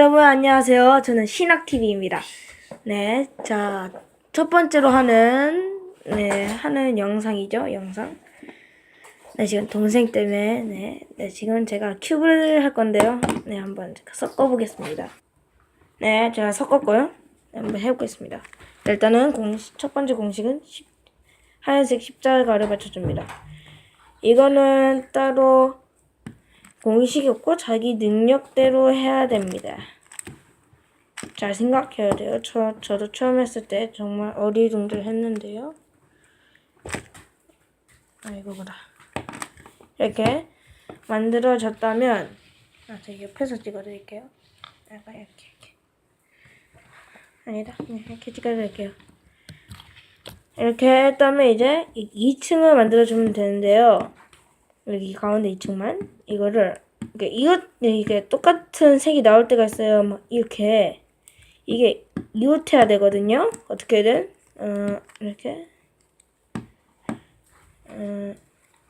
여러분 안녕하세요. 저는 신학TV입니다. 네, 자, 첫 번째로 하는, 네, 하는 영상이죠, 영상. 네, 지금 동생 때문에, 네, 네, 지금 제가 큐브를 할 건데요. 네, 한번 섞어보겠습니다. 네, 제가 섞었고요. 네, 한번 해보겠습니다. 일단은 공식, 첫 번째 공식은 십- 하얀색 십자가를 맞춰줍니다. 이거는 따로 공식이 없고 자기 능력대로 해야 됩니다. 잘 생각해야 돼요. 저, 저도 처음 했을 때 정말 어리둥절 했는데요. 아이고 뭐라. 이렇게 만들어졌다면 아, 제가 옆에서 찍어드릴게요. 약간 이렇게 이렇게. 아니다. 그냥 이렇게 찍어드릴게요. 이렇게 했다면 이제 2층을 만들어주면 되는데요. 여기 가운데 2층만 이거를 이게 이웃 이게 똑같은 색이 나올 때가 있어요. 막 이렇게 이게 이웃해야 되거든요. 어떻게든 어 이렇게 음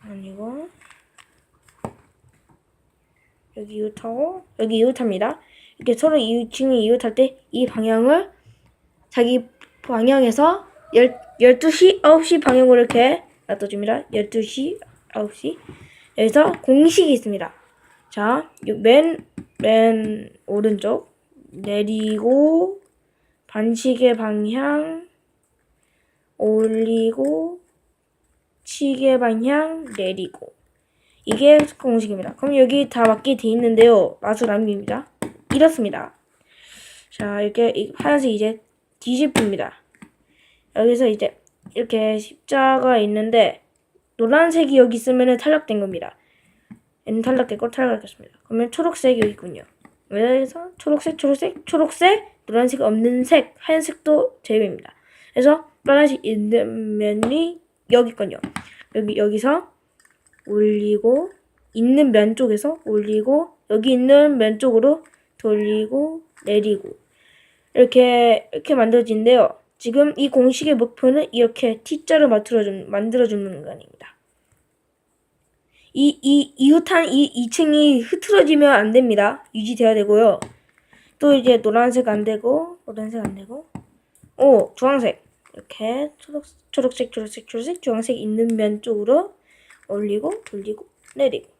아니고 여기 이웃하고 여기 이웃합니다. 이렇게 서로 이웃층이 이웃할 때 이 방향을 자기 방향에서 열 12시, 9시 방향으로 이렇게 놔둬줍니다. 12시, 9시. 여기서 공식이 있습니다. 자, 요 맨, 맨 오른쪽 내리고 반시계 방향 올리고 시계 방향 내리고 이게 공식입니다. 그럼 여기 다 맞게 돼 있는데요. 마술암입니다. 이렇습니다. 자, 이렇게 이 하얀색 이제 뒤집힙니다. 여기서 이제 이렇게 십자가 있는데 노란색이 여기 있으면 탈락된 겁니다. 얘는 탈락됐고 탈락됐습니다. 그러면 초록색 여기 있군요. 그래서 초록색, 초록색, 초록색, 노란색 없는 색, 하얀색도 제외입니다. 그래서 빨간색 있는 면이 여기 있군요. 여기 여기서 올리고 있는 면 쪽에서 올리고 여기 있는 면 쪽으로 돌리고 내리고 이렇게 이렇게 만들어진대요. 지금 이 공식의 목표는 이렇게 T자를 만들어주는, 만들어주는 것입니다. 이, 이, 이웃한 이 2층이 흐트러지면 안 됩니다. 유지돼야 되고요. 또 이제 노란색 안 되고, 노란색 안 되고, 오, 주황색. 이렇게 초록, 초록색, 초록색, 초록색, 주황색 있는 면 쪽으로 올리고, 돌리고, 내리고.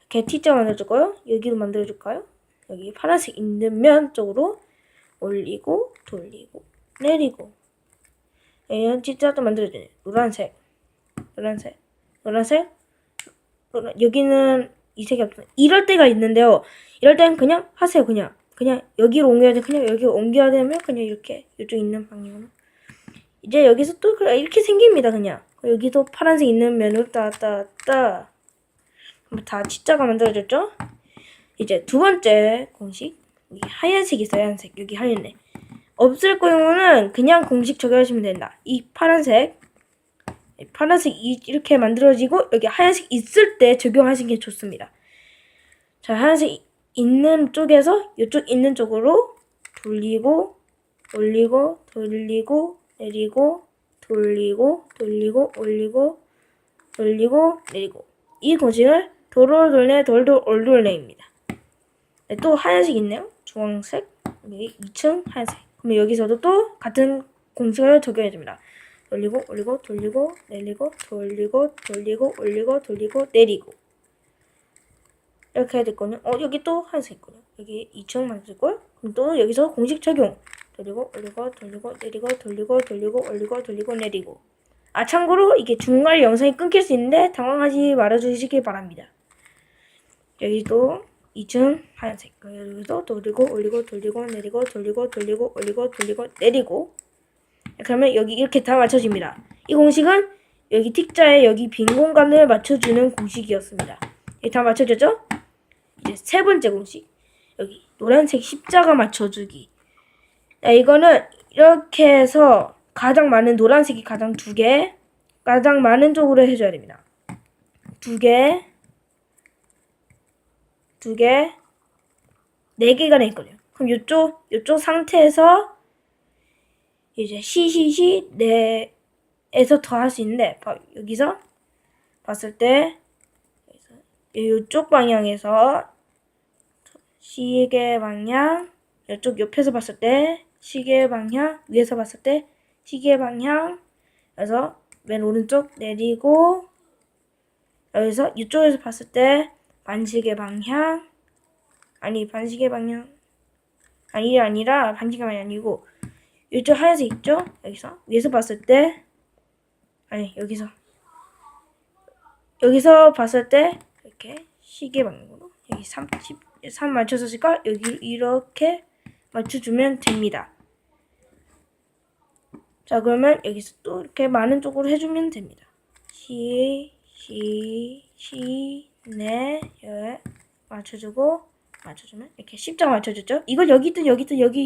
이렇게 T자 만들어줄까요? 여기로 만들어줄까요? 여기 파란색 있는 면 쪽으로 올리고, 돌리고, 내리고. 이런 T자도 만들어주네. 노란색, 노란색, 노란색, 노란- 여기는 이 색이 없어. 이럴 때가 있는데요. 이럴 때는 그냥 하세요. 그냥 그냥 여기로 옮겨야 돼. 그냥 여기 옮겨야 되면 그냥 이렇게 이쪽 있는 방향으로. 이제 여기서 또 이렇게 생깁니다. 그냥 여기도 파란색 있는 면으로 따따따. 다 T자가 만들어졌죠? 이제 두 번째 공식 이 하얀색 있어요. 하얀색 여기 하얀색. 없을 경우는 그냥 공식 적용하시면 된다. 이 파란색 이 파란색 이- 이렇게 만들어지고 여기 하얀색 있을 때 적용하시는 게 좋습니다. 자, 하얀색 이- 있는 쪽에서 이쪽 있는 쪽으로 돌리고 올리고 돌리고 내리고 돌리고 돌리고 올리고 돌리고 내리고 이 공식을 도로 돌네 돌돌 올돌네입니다. 네, 또 하얀색 있네요. 주황색 여기 2층 하얀색. 그럼 여기서도 또 같은 공식을 적용해 줍니다. 돌리고 올리고 돌리고 내리고 돌리고 돌리고 올리고 돌리고 내리고 이렇게 해야 됐거든요. 어 여기 또 하얀색 있거든요. 여기 2층 만들고요. 그럼 또 여기서 공식 적용. 돌리고 올리고 돌리고 내리고 돌리고 돌리고 올리고 돌리고 내리고. 아 참고로 이게 중간에 영상이 끊길 수 있는데 당황하지 말아주시기 바랍니다. 여기도 2층 하얀색. 여기도 돌리고 올리고 돌리고 내리고 돌리고 돌리고 올리고 돌리고 내리고. 그러면 여기 이렇게 다 맞춰집니다. 이 공식은 여기 틱자에 여기 빈 공간을 맞춰주는 공식이었습니다. 다 맞춰졌죠? 이제 세 번째 공식. 여기 노란색 십자가 맞춰주기. 자, 이거는 이렇게 해서 가장 많은 노란색이 가장 두 개, 가장 많은 쪽으로 해줘야 됩니다. 두 개, 두 개, 네 개가 있거든요. 그럼 이쪽, 이쪽 상태에서 이제 시시시 네에서 더 할 수 있는데 봐, 여기서 봤을 때 이쪽 방향에서 시계 방향 이쪽 옆에서 봤을 때 시계 방향 위에서 봤을 때 시계 방향 그래서 맨 오른쪽 내리고 여기서 이쪽에서 봤을 때 반시계 방향 아니 반시계 방향 아니 아니라 반시계 방향 아니고 이쪽 하얀색 있죠? 여기서 위에서 봤을 때 아니 여기서 여기서 봤을 때 이렇게 시계 방향으로 여기 30, 3 맞춰서니까 여기 이렇게 맞춰주면 됩니다. 자 그러면 여기서 또 이렇게 많은 쪽으로 해주면 됩니다. 시, 시, 시, 네, 열 맞춰주고 맞춰주면 이렇게 십자 맞춰줬죠? 이걸 여기든 여기든 여기